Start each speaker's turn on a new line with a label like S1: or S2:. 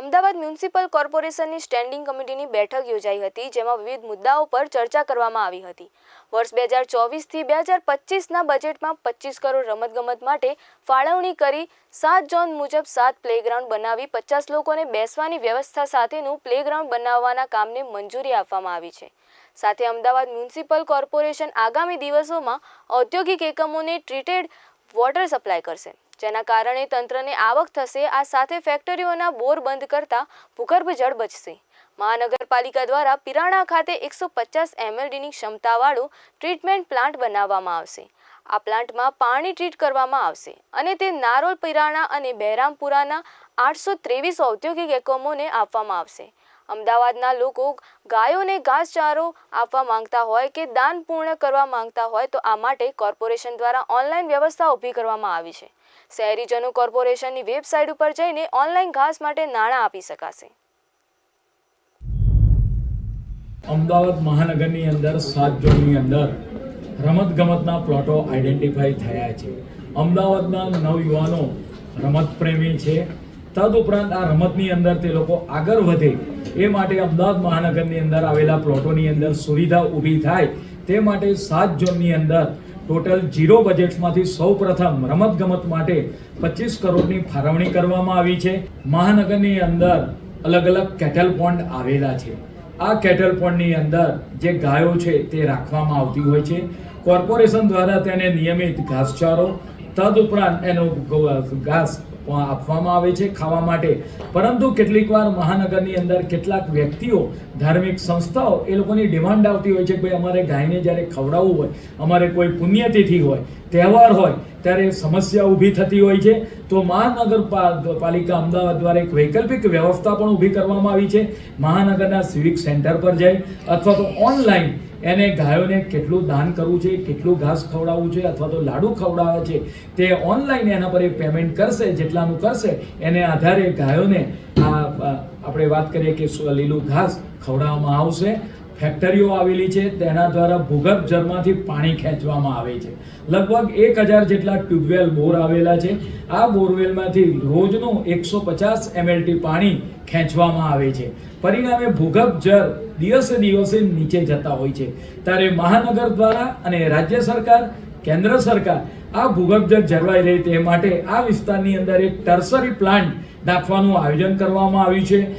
S1: Ahmedabad municipal કોર્પોરેશનની standing કમિટીની બેઠક યોજાઈ હતી, જેમાં વિવિધ મુદ્દાઓ પર ચર્ચા કરવામાં આવી હતી. વર્ષ બે હજાર ચોવીસથી બે હજાર પચીસના બજેટમાં પચીસ કરોડ રમતગમત માટે ફાળવણી કરી સાત ઝોન મુજબ સાત પ્લેગ્રાઉન્ડ બનાવી પચાસ લોકોને બેસવાની વ્યવસ્થા સાથેનું પ્લેગ્રાઉન્ડ બનાવવાના કામને મંજૂરી આપવામાં આવી છે. સાથે અમદાવાદ મ્યુનિસિપલ કોર્પોરેશન આગામી દિવસોમાં ઔદ્યોગિક એકમોને ટ્રીટેડ વોટર સપ્લાય કરશે. જેના કારણે તંત્રને આવક થશે, આ સાથે ફેક્ટરીઓના બોર બંધ કરતા ભૂગર્ભ જળ બચશે. મહાનગરપાલિકા દ્વારા પિરાણા ખાતે એકસો પચાસ એમએલડીની ક્ષમતાવાળું ટ્રીટમેન્ટ પ્લાન્ટ બનાવવામાં આવશે. આ પ્લાન્ટમાં પાણી ટ્રીટ કરવામાં આવશે અને તે નારોલ પિરાણા અને બહેરામપુરાના આઠસો ત્રેવીસ ઔદ્યોગિક એકમોને આપવામાં આવશે. અમદાવાદના લોકો ગાયોને ઘાસચારો આપવા માંગતા હોય કે દાન પૂર્ણ કરવા માંગતા હોય તો આ માટે કોર્પોરેશન દ્વારા ઓનલાઈન વ્યવસ્થા ઊભી કરવામાં આવી છે. શહેરીજનો કોર્પોરેશનની વેબસાઇટ ઉપર જઈને ઓનલાઈન ઘાસ માટે નાણાં આપી શકાશે.
S2: અમદાવાદ મહાનગરની અંદર સાત ઝોનની અંદર રમતગમતના પ્લોટો આઈડેન્ટિફાઈ થયા છે. અમદાવાદના નવયુવાનો રમત પ્રેમી છે. તદુપરાંત આ રમતની અંદર તે લોકો આગળ વધે. એ માટે અમદાવાદ મહાનગરની અંદર આવેલા પ્લોટોની અંદર સુવિધા ઊભી થાય. તે માટે સાત ઝોનની અંદર ટોટલ જીરો બજેટ્સમાંથી સૌ પ્રથમ રમતગમત માટે પચીસ કરોડની ફાળવણી કરવામાં આવી છે. મહાનગરની અંદર અલગ અલગ કેટલ પોન્ડ આવેલા છે. આ કેટલ પોન્ડની અંદર જે ગાયો છે તે રાખવામાં આવતી હોય છે. કોર્પોરેશન દ્વારા તેને નિયમિત ઘાસચારો, તદુપરાંત એનો ઘાસ આપવામાં આવે છે ખાવા માટે. પરંતુ કેટલીકવાર મહાનગરની અંદર કેટલાક વ્યક્તિઓ, ધાર્મિક સંસ્થાઓ એ લોકોની ડિમાન્ડ આવતી હોય છે કે ભાઈ અમારે ગાયને જ્યારે ખવડાવવું હોય, અમારે કોઈ પુણ્યતિથિ હોય, તહેવાર હોય, ત્યારે સમસ્યા ઊભી થતી હોય છે. તો મહાનગરપાલિકા અમદાવાદ દ્વારા એક વૈકલ્પિક વ્યવસ્થા પણ ઊભી કરવામાં આવી છે. મહાનગરના સિવિક સેન્ટર પર જાય અથવા તો ઓનલાઈન એને ગાયોને કેટલું દાન કરવું છે કેટલું ઘાસ ખવડાવવું છે અથવા તો લાડુ ખવડાવે છે તે ઓનલાઈન એના પર પેમેન્ટ કરશે જેટલાનું કરશે એને આધારે ગાયોને આ, આપણે વાત કરીએ કે લીલું ઘાસ ખવડાવવામાં આવશે. ફેક્ટરીઓ આવેલી છે, તેના દ્વારા ભૂગર્ભ જળમાંથી પાણી ખેંચવામાં આવે છે. લગભગ એક હજાર જેટલા ટ્યુબવેલ બોર આવેલા છે. આ બોરવેલમાંથી રોજનું એકસો પચાસ એમએલટી પાણી ખેંચવામાં આવે છે. પરિણામે ભૂગર્ભ જળ દિવસે દિવસે નીચે જતા હોય છે. ત્યારે મહાનગર દ્વારા અને રાજ્ય સરકાર, કેન્દ્ર સરકાર આ ભૂગર્ભ જળ જળવાઈ રહે તે માટે આ વિસ્તારની અંદર એક ટર્સરી પ્લાન્ટ નાખવાનું આયોજન કરવામાં આવ્યું છે.